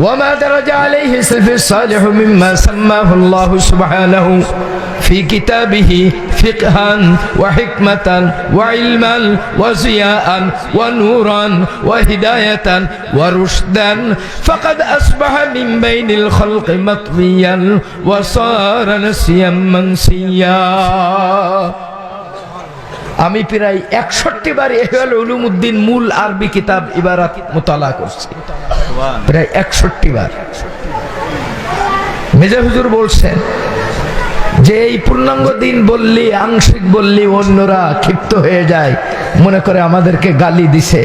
وما درج عليه السلف الصالح مما سماه الله سبحانه في كتابه فقها وحكمة وعلما وزياء ونورا وهداية ورشدا فقد أصبح من بين الخلق مطويا وصار نسيا منسيا আমি প্রায় একষট্টি বার এহল উলুমুদ্দিন মূল আরবি কিতাব ইবারাত মোতালা করছি প্রায় একষট্টি বার। মেজা হুজুর বলছেন যে এই পূর্ণাঙ্গ দিন বললি, আংশিক বললি, অন্যরা ক্ষিপ্ত হয়ে যায়, মনে করে আমাদেরকে গালি দিছে।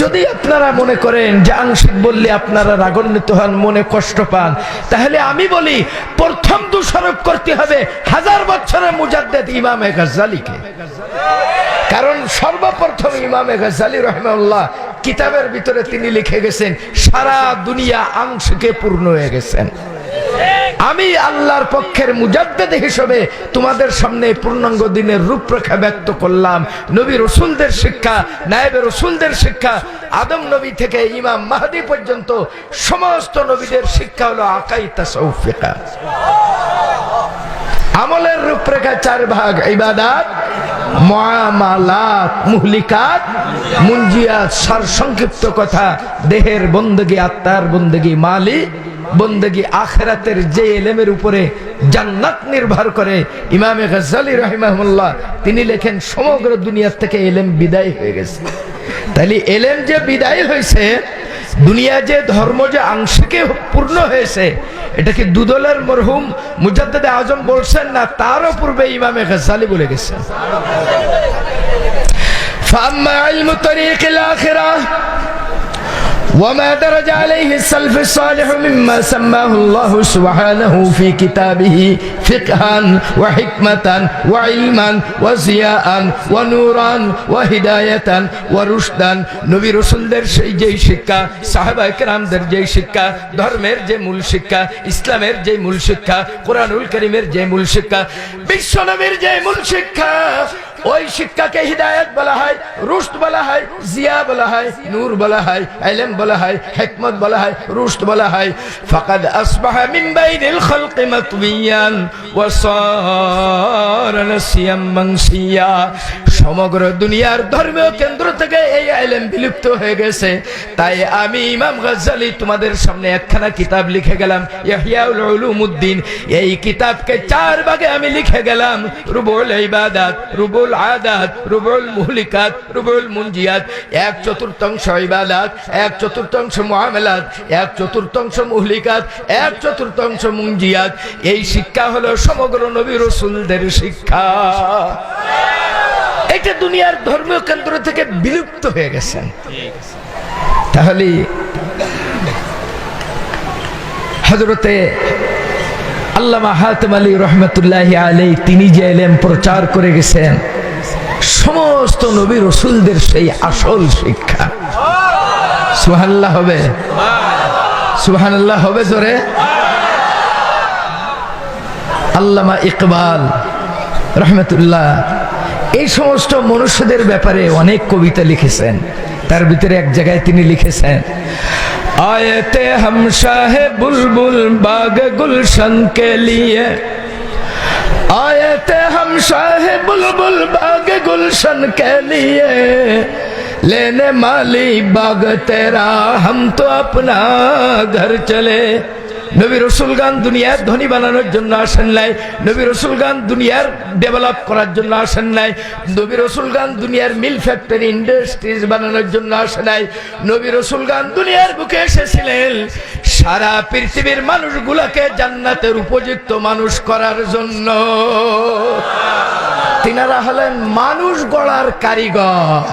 যদি আপনারা মনে করেন যে আংশিক বললে আপনারা রাগান্বিত হন, মনে কষ্ট পান, তাহলে আমি বলি, প্রথম দোষারোপ করতে হবে হাজার বছরের মুজাদ্দেদ ইমামে গাজ্জালিকে। কারণ সর্বপ্রথম ইমামে গাজ্জালি রহমাল্লাহ কিতাবের ভিতরে তিনি লিখে গেছেন, সারা দুনিয়া আংশিকে পূর্ণ হয়ে গেছেন। আমি আল্লাহর পক্ষের মুজাদ্দেদ হিসেবে তোমাদের সামনে পূর্ণাঙ্গ দিনের রূপরেখা ব্যক্ত করলাম। নবী রসুলদের শিক্ষা, নায়েবে রসুলদের শিক্ষা, আদম নবী থেকে ইমাম মাহাদি পর্যন্ত সমস্ত নবীদের শিক্ষা হলো আকাই তাসৌফিকা আমলের রূপরেখা চার ভাগ, ইবাদাত মুআমালাত মুহলিকাত মুনজিয়াত সার সংক্ষিপ্ত কথা। দেহের বন্দগি আত্মার বন্দগি মালি, বন্দগি আখেরাতের যে এলেমের উপরে জান্নাত নির্ভর করে। ইমামে গজ্জালি রহিমাহুল্লাহ, তিনি লেখেন, সমগ্র দুনিয়ার থেকে এলেম বিদায় হয়ে গেছে। তাইলে এলেম যে বিদায় হয়েছে দুনিয়া যে ধর্ম যে আংশিকে পূর্ণ হয়েছে এটা কি দুদলের মরহুম মুজাদ্দেদে আজম বলছেন না তারও পূর্বে ইমামে গজ্জালি বলে গেছেন فأما علم طريق الآخرة وما درج عليه السلف الصالح مما سماه الله سبحانه في كتابه فقها وحكمة وعلما وزياء ونورا وهداية ورشدا নবী রসুলদের সেই যেই শিক্ষা সাহাবা একরামদের যেই শিক্ষা ধর্মের যে মূল শিক্ষা ইসলামের যে মূল শিক্ষা কোরআনুল করিমের যে মূল শিক্ষা বিশ্বনবীর যে মূল শিক্ষা ওই শিক্ষাকে হিদায়ত বলা হয় রুস্ত বলা হয়, জিয়া বলা হয়, নূর বলা হয় ইলম বলা হয়, হিকমত বলা হয় রুস্ত বলা হয়। ফাকাদ আসবাহা মিন বাইনিল খালকি মাতবিয়ান ওয়া সারা নাসিয়াম সমগ্র দুনিয়ার ধর্মীয় কেন্দ্র থেকে এই ইলম বিলুপ্ত হয়ে গেছে। তাই আমি ইমাম গজ্জালি তোমাদের সামনে একখানা কিতাব লিখে গেলাম ইহয়াউল উলুমুদ্দিন। এই কিতাবকে চার ভাগে আমি লিখে গেলাম রুবুল ইবাদাত রুবুল আদাত রুবুল মুহলিকাত, রুবুল মুনজিয়াত। এক চতুর্থাংশ ইবাদাত, এক চতুর্থাংশ মুআমালাত, এক চতুর্থাংশ মুহলিকাত, এক চতুর্থাংশ মুনজিয়াত। এই শিক্ষা হলো সমগ্র নবী রসুলদের শিক্ষা। এটা দুনিয়ার ধর্মীয় কেন্দ্র থেকে বিলুপ্ত হয়ে গেছেন তাহলে হজরতে আল্লামা হাতম আলী রহমতুল্লাহ আলী তিনি যে এলেম প্রচার করে গেছেন, সমস্ত নবী রসুলদের সেই আসল শিক্ষা। সুহান্লাহ হবে? সুহান্লাহ হবে জোরে? আল্লামা ইকবাল রহমতুল্লাহ, এই সমস্ত মনুষ্যদের ব্যাপারে অনেক কবিতা লিখেছেন। তার ভিতরে এক জায়গায় তিনি লিখেছেন आयते हम शाह बुलबुल बाग गुलशन के लिए। आए थे हम शाह बुलबुल बाग गुलशन के लिए। लेने माली बाग तेरा, हम तो अपना घर चले। নবী রসুল গান দুনিয়ার ধনী বানানোর জন্য আসেন নাই। নবী রসুল গান দুনিয়ার ডেভেলপ করার জন্য আসেন নাই। নবী রসুল গান দুনিয়ার মিল ফ্যাক্টরি ইন্ডাস্ট্রিজ বানানোর জন্য আসে নাই। নবী রসুল গান দুনিয়ার বুকে এসেছিলেন। সারা পৃথিবীর মানুষগুলাকে জান্নাতের উপযুক্ত মানুষ করার জন্য। তিনারা হলেন মানুষ গড়ার কারিগর।